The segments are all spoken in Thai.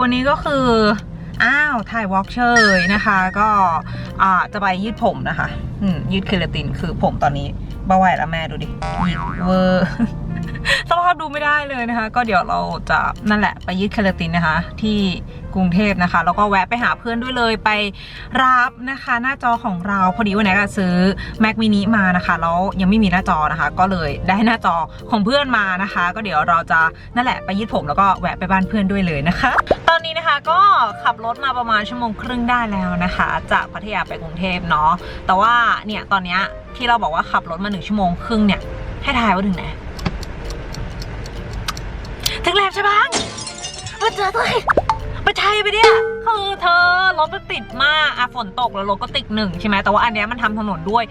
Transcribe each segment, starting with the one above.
วันนี้ก็คือ อ้าว ถ่ายวอล์กเชยนะคะ ก็จะไปยืดผมนะคะยืดเคราตินคือผมตอนนี้เบาไหวแล้วแม่ดูดิยิกเวอร์ สภาพดูไม่ได้เลยนะคะ ก็เดี๋ยวเราจะนั่นแหละไปยืดเคราตินนะคะ ที่กรุงเทพนะคะ แล้วก็แวะไปหาเพื่อนด้วยเลยไปรับนะคะ หน้าจอของเราพอดีวันไหนก็ซื้อ Mac mini มานะคะแล้วยังไม่มีหน้าจอนะคะ ก็เลยได้หน้าจอของเพื่อนมานะคะ ก็เดี๋ยวเราจะนั่นแหละไปยืดผมแล้วก็แวะไปบ้านเพื่อนด้วยเลยนะคะ ตอนนี้นะคะก็ขับรถมาประมาณชั่วโมงครึ่งได้แล้วนะคะ จากพัทยาไปกรุงเทพเนาะแต่ว่าเนี่ยตอนเนี้ยที่เราบอกว่าขับรถมาหนึ่งชั่วโมงครึ่งเนี่ยให้ทายว่าถึงไหน ช่ปะมาเจอตัวเองไปไทยไปเนี่ยคือเธอรถมันติดมากอะฝนตกแล้วรถก็ติดหนึ่งใช่ไหมแต่ว่าอันเนี้ยมันทำถนนด้วย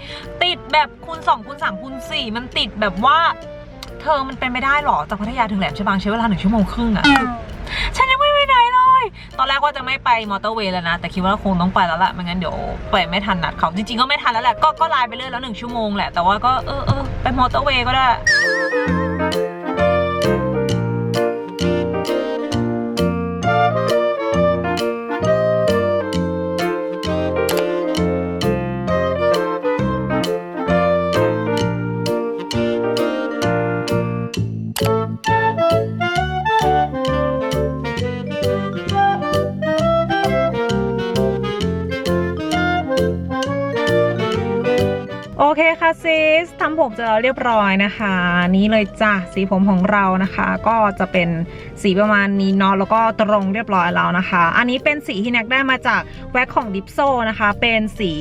ติดแบบคูณสองคูณสามคูณสี่มันติดแบบว่า เธอมันเป็นไม่ได้หรอจากพัทยาถึงแหลมฉบังใช้เวลาหนึ่งชั่วโมงครึ่งอะฉันยังไม่ไปไหนเลย ตอนแรกว่าจะไม่ไปมอเตอร์เวย์แล้วนะ แต่คิดว่าคงต้องไปแล้วแหละไม่งั้นเดี๋ยวไปไม่ทันนัดเขาจริงๆก็ไม่ทันแล้วแหละก็ก็ไลน์ไปเรื่อยแล้วหนึ่งชั่วโมงแหละแต่ว่าก็เออเออไปมอเตอร์เวย์ก็ได้ อสทำผมเสร็จแล้วเรียบร้อยนะคะ นี่เลยจ้ะสีผมของเรานะคะ ก็จะเป็นสีประมาณนี้เนาะแล้วก็ตรงเรียบร้อยแล้วนะคะ อันนี้เป็นสีที่แน็กได้มาจากแว็กของดิปโซนะคะ เป็นสี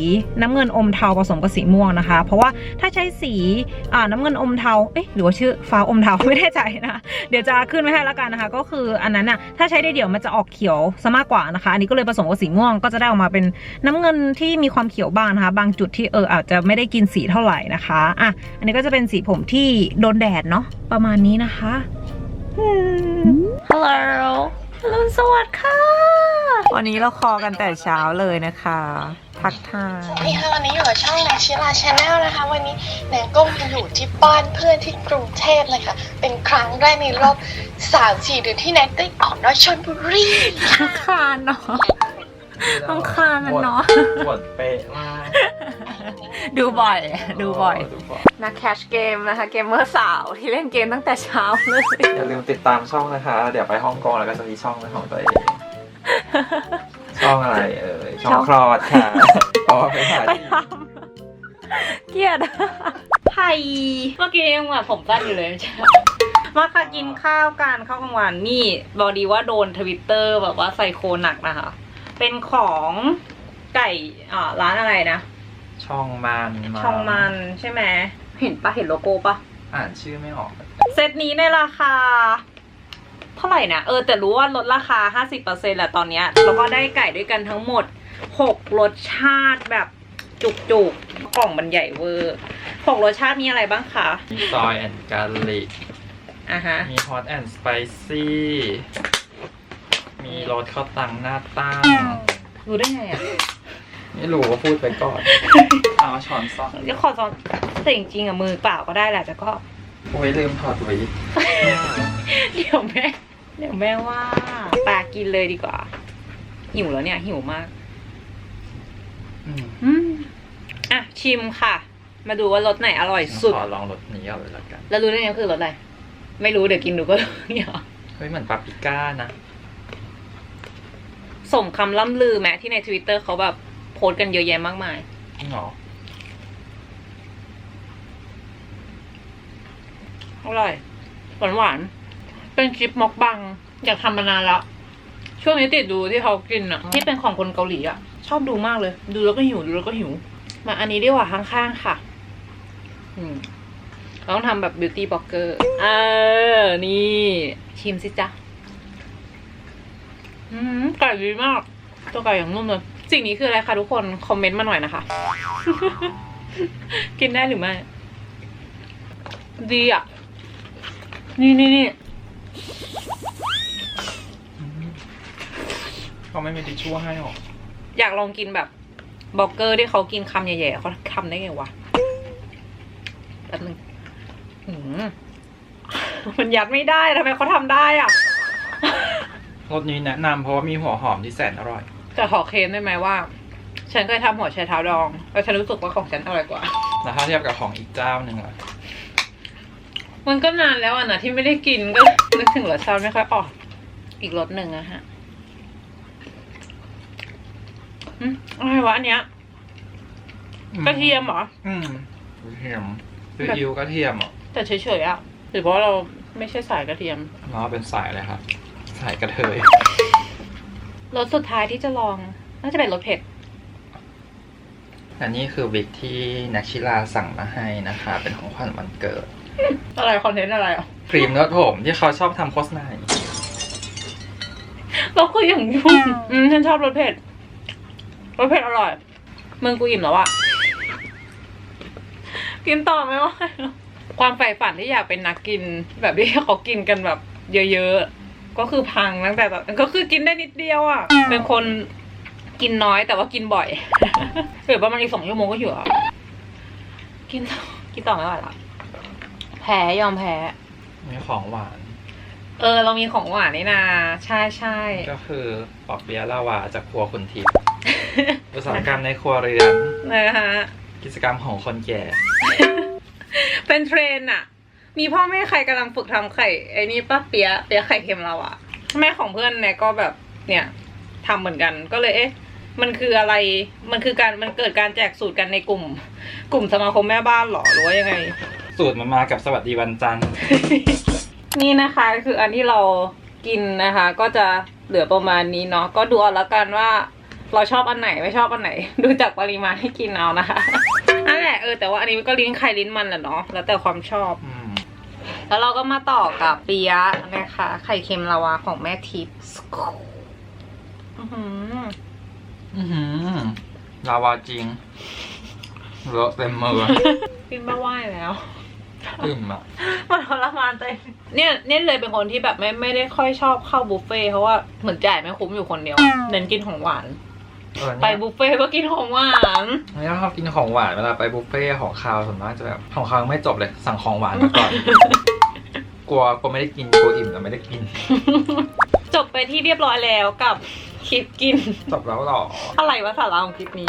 น้ำเงินอมเทาผสมกับสีม่วงนะคะ เพราะว่าถ้าใช้สีน้ำเงินอมเทาเอ๊ะหรือว่าชื่อฟ้าอมเทาไม่แน่ใจนะเดี๋ยวจะขึ้นไว้ให้ล้วกันนะคะ ก็คืออันนั้นน่ะถ้าใช้ได้เดี่ยวมันจะออกเขียวซะมากกว่านะคะ อันนี้ก็เลยผสมกับสีม่วงก็จะได้ออกมาเป็นน้ำเงินที่มีความเขียวบ้างนะคะ บางจุดที่เอออาจจะไม่ได้กินสีเท่าไหร่นะคะอะ อันนี้ก็จะเป็นสีผมที่โดนแดดเนาะประมาณนี้นะคะฮัลโหลฮัลโหลสวัสดีค่ะ วันนี้เราคอกันแต่เช้าเลยนะคะทักทายสวัสดีค่ะวันนี้อยู่กับช่องแนชิลาชาแนลนะคะ วันนี้แนนก็มาอยู่ที่บ้านเพื่อนที่กรุงเทพเลยค่ะ เป็นครั้งแรกในรอบสามสี่เดือนที่แนนได้ออกนอกชลบุรีทักคานเนาะต้องคานมันเนาะปวดเป๊ะมาก ดูบ่อย ดูบ่อย ดูบ่อย นักแคชเกมนะคะ เกมเมอร์สาวที่เล่นเกมตั้งแต่เช้าเลย อย่าลืมติดตามช่องนะคะ เดี๋ยวไปฮ่องกงแล้วก็จะมีช่องเป็นของตัวเอง ช่องอะไรเอ่ย ช่องคลอดค่ะเพราะว่าไปถ่ายไปที่ทำเกลียดไทยเมื่อกี้ยังแบบผมสั้นอยู่เลยไม่ใช่เหรอมาค่ะกินข้าวกันข้าวกลางวันนี่บอกดีว่าโดนทวิตเตอร์แบบว่าไซโคหนักนะคะ เป็นของไก่อ่าร้านอะไรนะ ช่องมันช่องมันใช่ไหมเห็นปะเห็นโลโก้ปะอ่านชื่อไม่ออก เซตนี้ในราคา เท่าไหร่นะเออ แต่รู้ว่าลดราคา 50%แหละตอนเนี้ยแล้วก็ได้ไก่ด้วยกันทั้งหมด 6 รสชาติแบบจุกๆกกล่องมันใหญ่เวอร์หกรสชาติมีอะไรบ้างคะมีซอยแอนด์การลิกอะฮะ มีฮอตแอนด์สไปซี่ มีรสข้าวตังหน้าตั้งรู้ได้ไงอะ ไม่รู้ว่าพูดไปก่อนเอาช้อนซ่อมเดี๋ยวขอสอนแต่จริงๆอะมือเปล่าก็ได้แหละแต่ก็ โอ้ยลืมถอดวิกเดี๋ยวแม่เดี๋ยวแม่ว่าปากินเลยดีกว่า หิวแล้วเนี่ย หิวมากอืมอืมอะชิมค่ะ มาดูว่ารสไหนอร่อยสุด ขอลองรสนี้ก่อนเลยละกัน แล้วรู้ได้ไงว่าคือรสอะไร ไม่รู้เดี๋ยวกินดูก็รู้เนี่ยเหรอเฮ้ยเหมือนปาปริก้านะ สมคำล่ำลือแม้ที่ใน Twitter เขาแบบ โพสต์กันเยอะแยะมากมาย จริงเหรออร่อย หวานหวานๆเป็นคลิปม็อกบัง อยากทำมานานละช่วงนี้ติดดูที่เขากินอะที่เป็นของคนเกาหลีอะชอบดูมากเลย ดูแล้วก็หิว ดูแล้วก็หิว มาอันนี้ดีกว่าข้างๆค่ะ อืมเราต้องทำแบบบิวตี้บล็อกเกอร์เออ นี่ ชิมสิจ๊ะ อืมไก่ดีมาก ตัวไก่อย่างนุ่มเลย สิ่งนี้คืออะไรคะทุกคน คอมเมนต์มาหน่อยนะคะ กินได้หรือไม่ ดีอะ นี่นี่นี่เขาไม่มีทิชชู่ให้หรออยากลองกินแบบบล็อกเกอร์ที่เขากินคำใหญ่ๆเขาทำได้ไงวะแป๊บนึงหืมมันยัดไม่ได้ทำไมเขาทำได้อะรสนี้แนะนำเพราะว่ามีหัวหอมที่แสนอร่อย จะขอเคลมได้ไหมว่า ฉันเคยทำหัวไชเท้าดองแล้วฉันรู้สึกว่าของฉันอร่อยกว่า แล้วถ้าเทียบกับของอีกเจ้าหนึ่งล่ะมันก็นานแล้วอะนะที่ไม่ได้กินก็นึกถึงรสชาติไม่ค่อยออก อีกรสหนึ่งอะฮะอืมอะไรวะอันเนี้ยกระเทียมเหรอ อืมกระเทียมคืออิวกระเทียมอะแต่เฉยๆอะหรือเพราะเราไม่ใช่สายกระเทียม เราเป็นสายอะไรครับ สายกระเทย รสสุดท้ายที่จะลอง น่าจะเป็นรสเผ็ด อันนี้คือวิกที่นักชิลาสั่งมาให้นะคะ เป็นของขวัญวันเกิด อะไรคอนเทนต์อะไรอะครีมนวดผมที่เขาชอบทำโฆษณาอย่างนี้เราก็อย่างยุ่งอืมฉันชอบรสเผ็ด รสเผ็ดอร่อย มึงกูอิ่มแล้วอะกินต่อไหมวะความใฝ่ฝันที่อยากเป็นนักกินแบบที่เขากินกันแบบ เยอะๆ ก็คือพังตั้งแต่ตอนก็คือกินได้นิดเดียวอะเป็นคนกินน้อยแต่ว่ากินบ่อยหรือประมาณอีกสองชั่วโมงก็อยู่อะกินต่อกินต่อไม่ไหวละแพ้ยอมแพ้ มีของหวาน เออ เรามีของหวานนี่นาใช่ใช่ก็คือปอกเปี๊ยะลาวาจากครัวคุณทิพย์อุตสาหกรรมในครัวเรือนนะฮะกิจกรรมของคนแก่ เป็นเทรนด์อะ มีพ่อแม่ใครกำลังฝึกทำไข่ไอ้นี่ป้าเปียะเปียะไข่เค็มเราอะแม่ของเพื่อนเนี่ยก็แบบเนี่ยทำเหมือนกันก็เลยเอ๊ะมันคืออะไร มันคือการ มันเกิดการแจกสูตรกันในกลุ่ม กลุ่มสมาคมแม่บ้านเหรอหรือว่ายังไง สูตรมันมากับสวัสดีวันจันทร์ นี่นะคะคืออันที่เรากินนะคะ ก็จะเหลือประมาณนี้เนาะ ก็ดูเอาละกันว่าเราชอบอันไหนไม่ชอบอันไหน ดูจากปริมาณที่กินเอานะคะนั่นแหละเออแต่ว่าอันนี้ก็ลิ้นใครลิ้นมันแหละเนาะ แล้วแต่ความชอบอืม แล้วเราก็มาต่อกับเปียะนะคะ ไข่เค็มลาวาของแม่ทิพย์อื้อหืออื้อหือลาวาจริงเลอะเต็มมือ กินบ้าไหวแล้ว อึมอะ มันทรมานใจเนี่ยเนี่ยเลยเป็นคนที่แบบไม่ไม่ได้ค่อยชอบเข้าบุฟเฟ่ต์เพราะว่าเหมือนจ่ายไม่คุ้มอยู่คนเดียวเน้นกินของหวาน เออไปเนี่ยบุฟเฟ่ต์ก็กินของหวาน เนี่ยชอบกินของหวานเวลาไปบุฟเฟ่ต์ของคาวส่วนมากจะแบบของคาวยังไม่จบเลยสั่งของหวานมาก่อนก ลัวกลัวไม่ได้กินกลัวอิ่มแต่ไม่ได้กิน จบไปที่เรียบร้อยแล้วกับคลิปกิน จบแล้วเหรอ อะไรวะสาระของคลิปนี้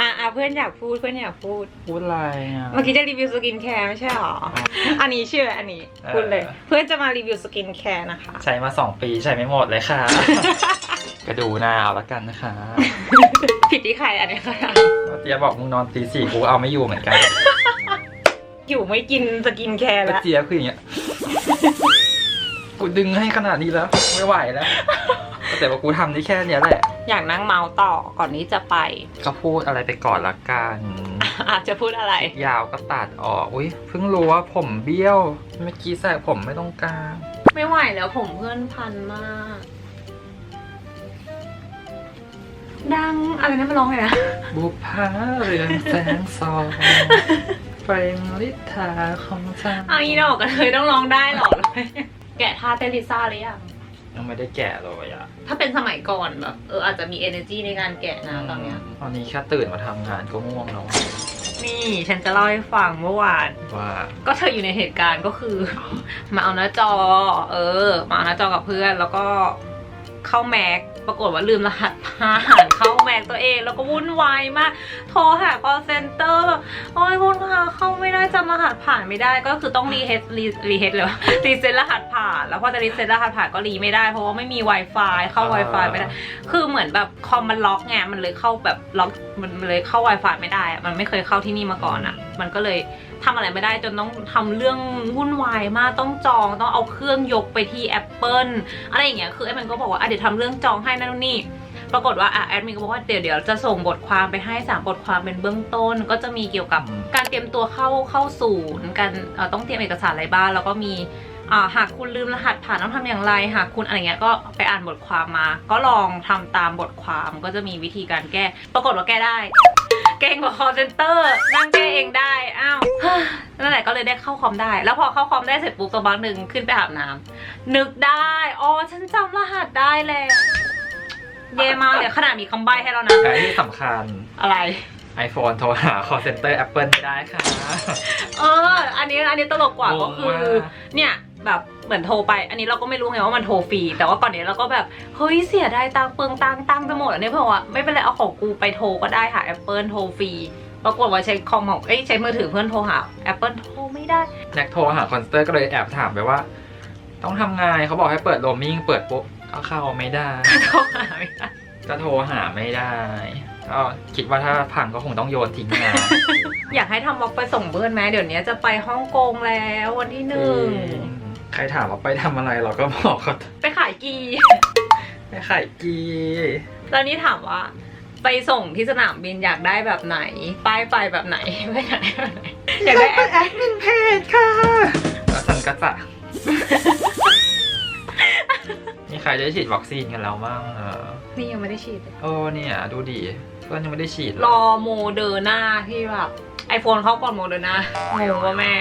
อะอะเพื่อนอยากพูดเพื่อนอยากพูด พูดอะไรอะ เมื่อกี้จะรีวิวสกินแคร์ไม่ใช่หรอ อันนี้ชื่ออันนี้พูดเลยเออเพื่อนจะมารีวิวสกินแคร์นะคะ ใช้มาสองปีใช้ไม่หมดเลยค่ะ ก็ดูหน้าเอาละกันนะคะ ผิดที่ใครอันนี้ค่ะเจียบอกมึงนอนตีสี่กูเอาไม่อยู่เหมือนกัน อยู่ไม่กินสกินแคร์แล้วแล้วเจียคืออย่างเงี้ย กูดึงให้ขนาดนี้แล้ว ไม่ไหวแล้ว แต่ว่ากูทำได้แค่เนี้ยแหละ อยากนั่งเมาส์ต่อก่อนที่จะไป ก็พูดอะไรไปก่อนละกัน อาจจะพูดอะไร ยาวก็ตัดออก อุ้ยเพิ่งรู้ว่าผมเบี้ยว เมื่อกี้ใส่ผมไม่ต้องกลางไม่ไหวแล้วผมเพื่อนพันมาก ดังอะไรนะมาร้องเลยนะ บุพาเรือนแสงซอง เฟรมลิทาของฉันเอาอีดอกกันเลยต้องร้องได้เหรอแกะท่าเต้นลิซ่าหรือยังยังไม่ได้แกะเลยอะถ้าเป็นสมัยก่อนแบบเอออาจจะมี energy ในการแกะนะตอนเนี้ย ตอนนี้แค่ตื่นมาทำงานก็ง่วงแล้วนี่ฉันจะเล่าให้ฟังเมื่อวาน ว่าก็เธออยู่ในเหตุการณ์ก็คือ มาเอาหน้าจอ เออ มาเอาหน้าจอกับเพื่อนแล้วก็เข้าแม็กปรากฏว่าลืมรหัสผ่านเข้าแม็กตัวเอง แล้วก็วุ่นวายมาก โทรหา call center หัสผ่านไม่ได้ก็คือต้องรีเฮดรีเฮดเลยวะรีเซ็ตรหัสผ่าน แล้วพอจะรีเซ็ตรหัสผ่านก็รีไม่ได้เพราะว่าไม่มี Wi-Fi เข้า Wi-Fi ไม่ได้ คือเหมือนแบบคอมมันล็อกไงมันเลยเข้าแบบล็อกมันเลยเข้า Wi-Fi ไม่ได้อะมันไม่เคยเข้าที่นี่มาก่อนอะมันก็เลยทำอะไรไม่ได้จนต้องทำเรื่องวุ่นวายมากต้องจองต้องเอาเครื่องยกไปที่ Apple อะไรอย่างเงี้ยคือแอดมินก็บอกว่าอะเดี๋ยวทำเรื่องจองให้นั่นนี่ ปรากฏว่าอะแอดมินก็บอกว่าเดี๋ยวเดี๋ยวจะส่งบทความไปให้สามบทความเป็นเบื้องต้น ก็จะมีเกี่ยวกับการเตรียมตัวเข้าเข้าศูนย์การเอ่อต้องเตรียมเอกสารอะไรบ้างแล้วก็มีอ่าหากคุณลืมรหัสผ่านต้องทำอย่างไร หากคุณอะไรเงี้ยก็ไปอ่านบทความมา ก็ลองทำตามบทความก็จะมีวิธีการแก้ ปรากฏว่าแก้ได้ เก่งกว่า call center นั่งแก้เองได้ อ้าวนั่นแหละก็เลยได้เข้าคอมได้ แล้วพอเข้าคอมได้เสร็จปุ๊บสักพักหนึ่งขึ้นไปอาบน้ำนึกได้ อ๋อ ฉันจำรหัสได้แล้ว เย่มากเลยขนาดมีคำใบ้ให้แล้วนะ แต่ที่สำคัญ อะไร iPhone โทรหา call center Apple ไม่ได้ค่ะ เออ อันนี้อันนี้ตลกกว่าก็คืองงมากเนี่ยแบบเหมือนโทรไป อันนี้เราก็ไม่รู้ไงว่ามันโทรฟรี แต่ว่าก่อนนี้เราก็แบบ เฮ้ยเสียดายตังค์เปลืองตังค์ตังค์จะหมดอันนี้เพื่อนว่าไม่เป็นไรเอาของกูไปโทรก็ได้หา Apple โทรฟรี ปรากฏว่าใช้คอมของเอ้ยใช้มือถือเพื่อนโทรหา Apple โทรไม่ได้แน็กโทรหาคอนสเตอร์ก็เลยแอบถามไปว่า ต้องทำไงเขาบอกให้เปิดโรมมิ่งเปิดปุ๊บ ก็เข้าไม่ได้ โทรหาไม่ได้ก็โทรหาไม่ได้ ก็คิดว่าถ้าพังก็คงต้องโยนทิ้งงานอยากให้ทำวอล์กไปส่งเพื่อนไหมเดี๋ยวนี้จะไปฮ่องกงแล้ววันที่หนึ่ง ใครถามว่าไปทำอะไรเราก็บอกเขาไปขายกี ไปขายกี แล้วนี่ถามว่า ไปส่งที่สนามบินอยากได้แบบไหน ป้ายไฟแบบไหนไม่อยากได้แบบไหนอยากได้แอปแอดมินเพจค่ะ แล้วฉันก็จะ มีใครได้ฉีดวัคซีนกันแล้วบ้างเออนี่ยังไม่ได้ฉีดเลยโอ้เนี่ยดูดิเพื่อนยังไม่ได้ฉีดเลยรอโมเดอร์นาที่แบบไอโฟนเข้าก่อนโมเดอร์นางงป่ะแม่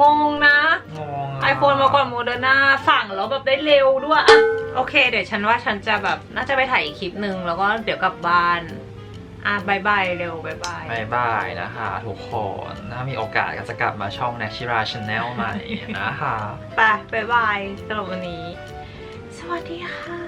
งงนะ งงะไอโฟนมาก่อนโมเดอร์นาสั่งแล้วแบบได้เร็วด้วยอะโอเค เดี๋ยวฉันว่าฉันจะแบบน่าจะไปถ่ายอีกคลิปหนึ่งแล้วก็เดี๋ยวกลับบ้าน อะบายบายเร็วบายบายบายบายนะคะทุกคนถ้ามีโอกาสก็จะกลับมาช่อง n a t ชิรา Channel ใหม่นะคะไปบายบายสำหรับวันนี้ส วัสดีค่ะ